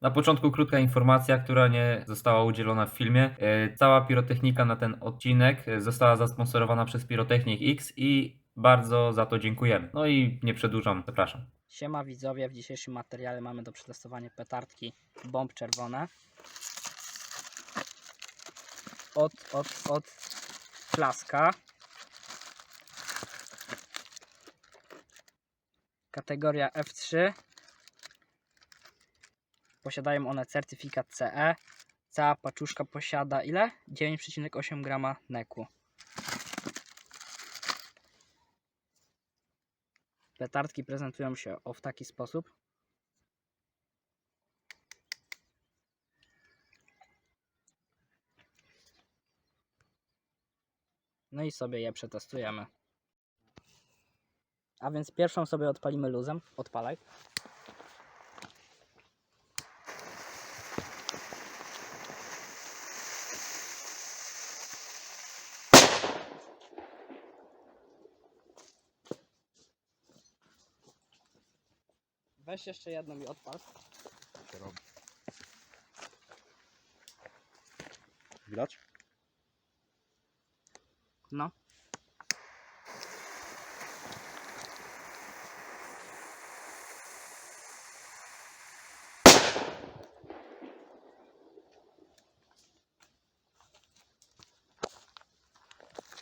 Na początku krótka informacja, która nie została udzielona w filmie. E, Cała pirotechnika na ten odcinek e, została zasponsorowana przez Pyrotechnik X i bardzo za to dziękujemy. No i nie przedłużam, zapraszam. Siema widzowie, w dzisiejszym materiale mamy do przetestowania petardki bomb czerwone. Od, od, od klaska. Kategoria F3. Posiadają one certyfikat CE. Cała paczuszka posiada ile? 9,8 grama neku. Petardki prezentują się o w taki sposób. No i sobie je przetestujemy. A więc pierwszą sobie odpalimy luzem. Odpalaj. Weź jeszcze jedną i odpal. się robi. Widać? No.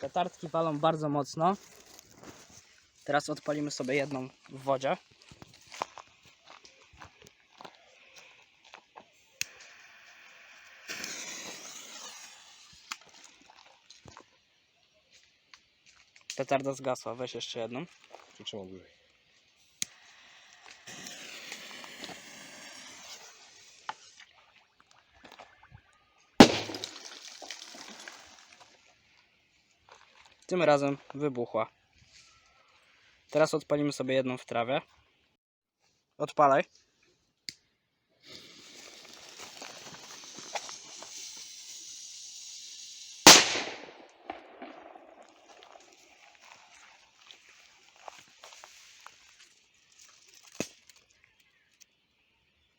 Petardki walą bardzo mocno. Teraz odpalimy sobie jedną w wodzie. Petarda zgasła, weź jeszcze jedną. Przytrzymam dłużej. Tym razem wybuchła. Teraz odpalimy sobie jedną w trawie. Odpalaj.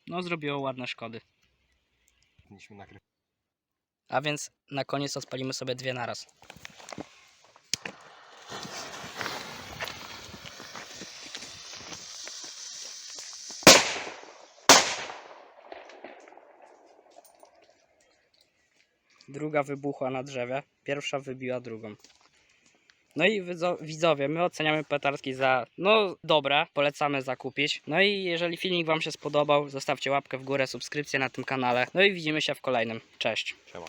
No, zrobiło ładne szkody. Powinniśmy nagrywać. A więc na koniec odpalimy sobie dwie naraz. Druga wybuchła na drzewie, pierwsza wybiła drugą. No i widzo- widzowie, my oceniamy petardki za, no dobre, polecamy zakupić. No i jeżeli filmik Wam się spodobał, zostawcie łapkę w górę, subskrypcję na tym kanale. No i widzimy się w kolejnym. Cześć. Siema.